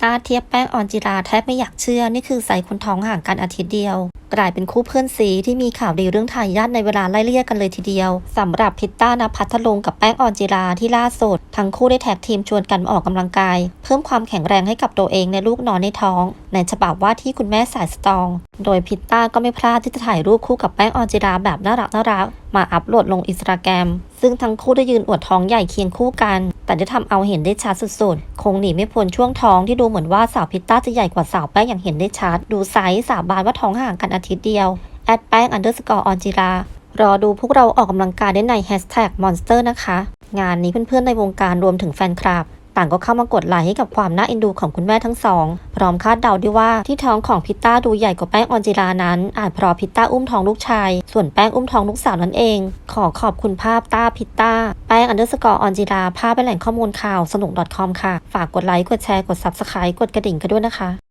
ต้าเทียบแป้งออนจิราแทบไม่อยากเชื่อ นี่คือใส่คนท้องห่างกันอาทิตย์เดียว กลายเป็นคู่เพื่อนสีที่มีข่าวดีเรื่องทายาทในเวลาไล่เลี่ยกันเลยทีเดียวสำหรับพิตต้านภัทรลงกับแป้งออนจิราที่ล่าสุด ทั้งคู่ได้แท็กทีมชวนกันออกกำลังกาย เพิ่มความแข็งแรงให้กับตัวเองในลูกนอนในท้อง ในฉบับว่าที่คุณแม่สายสตรอง โดยพิตต้าก็ไม่พลาดที่จะถ่ายรูปคู่กับแป้งออนจิราแบบน่ารักน่ารักมาอัพโหลดลงอินสตาแกรม ซึ่งทั้งคู่ได้ยืนอวดท้องใหญ่เคียงคู่กัน แต่ได้ทำเอาเห็นได้ชัดสุดๆ คงหนีไม่พ้นช่วงท้องที่ดูเหมือนว่าสาวพิตต้าจะใหญ่กว่าสาวแป้งอย่างเห็นได้ชัด ดูไซส์สาบานว่าท้องห่างกันอาทิตย์เดียว แอดแป้ง underscore ออนจิรารอดูพวกเราออกกำลังกายได้ใน hashtag monster นะคะ งานนี้เพื่อนๆในวงการรวมถึงแฟนคลับ ต่างก็เข้ามากดไลค์ให้กับความน่าเอ็นดูของคุณแม่ทั้งสอง พร้อมคาดเดาด้วยว่าที่ท้องของพิตต้าดูใหญ่กว่าแป้งออนจิรานั้น อาจเพราะพิตต้าอุ้มท้องลูกชาย ส่วนแป้งอุ้มท้องลูกสาวนั่นเอง ขอขอบคุณภาพต้าพิตต้า แป้งอันเดอร์สกอร์ออนจิราภาพเป็นแหล่งข้อมูลข่าวสนุก .com ค่ะ ฝากกดไลค์กดแชร์กดซับสไครต์กดกระดิ่งกันด้วยนะคะ